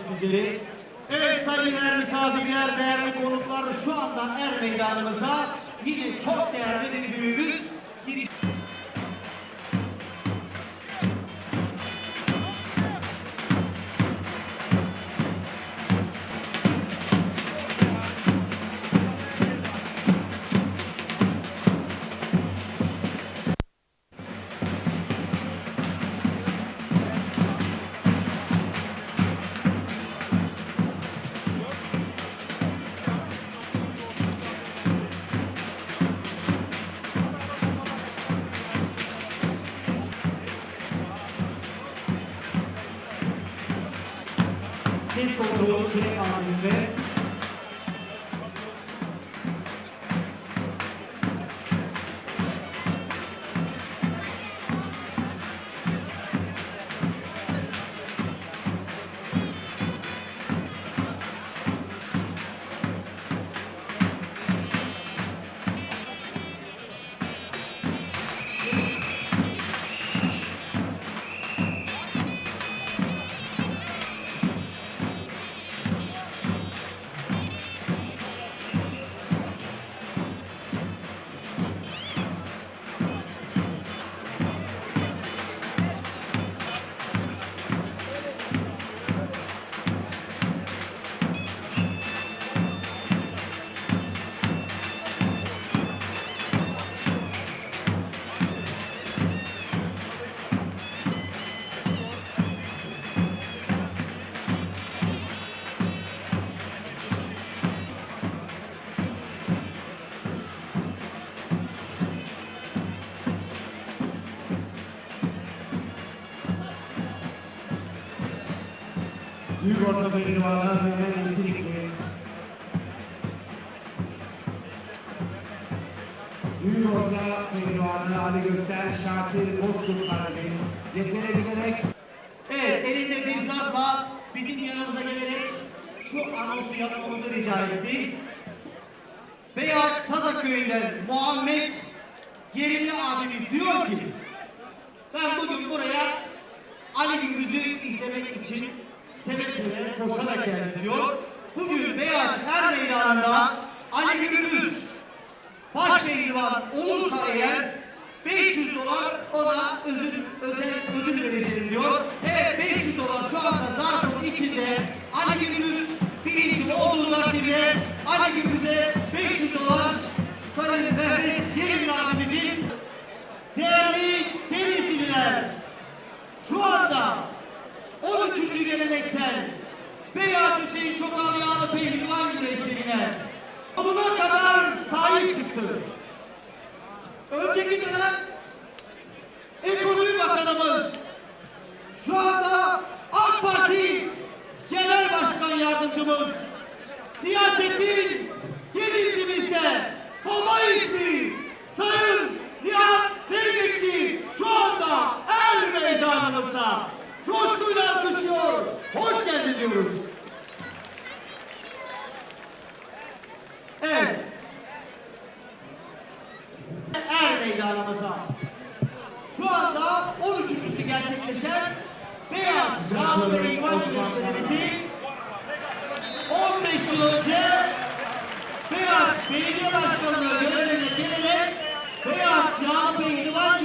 sizleri. Evet saygıdeğer misafirler, değerli konuklar şu anda Er Meydanımıza yine çok değerli bir büyüğümüz ses kontrolü süre halinde Büyük Orta Pehlivanı Mehmet Esirikli. Büyük Orta Pehlivanı Ali Gökçen Şakir Bozkurt Karagül. Cetere giderek Evet, elinde bir zarfla bizim yanımıza gelerek şu anonsu yapmamızı rica etti. Beyaz Sazak Köyü'nden Muhammed Yerimli abimiz diyor ki ben bugün buraya Ali Gündüz'ü koşarak geldim diyor. Bugün Beyaz Er Meydanı'nda Ali Gündüz baş pehlivan olursa eğer 500 dolar ona özel, özel ödül vereceğim diyor. Evet 500 dolar şu anda zarfın içinde Ali Gündüz birinci olduğu takdirde Ali Gündüz'e Hüseyin Çokal Yağlı Pehlivan güreşlerine sonuna kadar sahip çıktı. Önceki dönem Ekonomi Bakanımız şu anda AK Parti Genel Başkan Yardımcımız siyasetin Denizli'mizde baba ismi Sayın Nihat Sevgekçi şu anda Er Meydanımızda coşkuyla alkışlıyor. Hoş geldin diyoruz. Ramazan. Şu anda 13.sü gerçekleşen Beyaz Yağlı ve Eyvan Güneşlerimizin 15 yıl önce Beyaz Belediye Başkanlığı görevine gelerek Beyaz Yağlı ve Eyvan